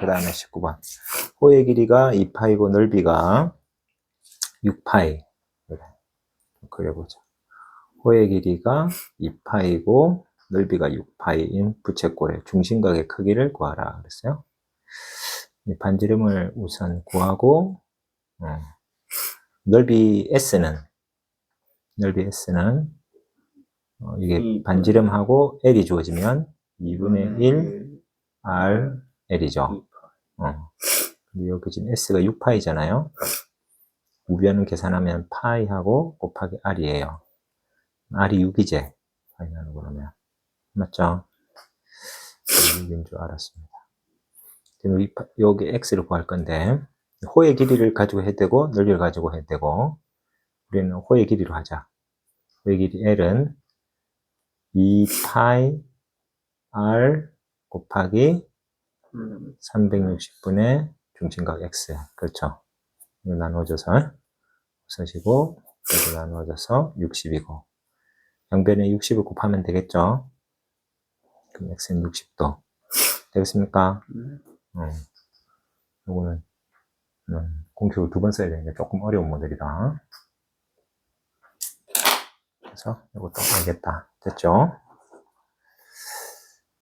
그 다음에 19번. 호의 길이가 2파이고 넓이가 6파이. 그래. 그려보자. 호의 길이가 2파이고 넓이가 6파이인 부채꼴의 중심각의 크기를 구하라 그랬어요. 이 반지름을 우선 구하고 어, 넓이 S는 넓이 S는 어, 이게 이 반지름하고 L이 주어지면 2분의 1 R L이죠. 어. 근데 여기 지금 S가 6파이잖아요. 우변을 계산하면 파이하고 곱하기 R이에요. R이 6이제 파이 나누고 그러면 맞죠? 6인 줄 알았습니다. 지금 이 파- 여기 X를 구할 건데 호의 길이를 가지고 해야 되고 넓이를 가지고 해야 되고 우리는 호의 길이로 하자. 호의 길이 L은 2파이 R 곱하기 음, 360분의 중심각 x. 그렇죠. 이거 나누어져서 쓰시고, 여기 나누어져서 60이고, 양변에 60을 곱하면 되겠죠? 그럼 x는 60도. 되겠습니까? 음. 음. 요거는, 음, 공식을 두 번 써야 되니까 조금 어려운 모델이다. 그래서 이것도 알겠다. 됐죠?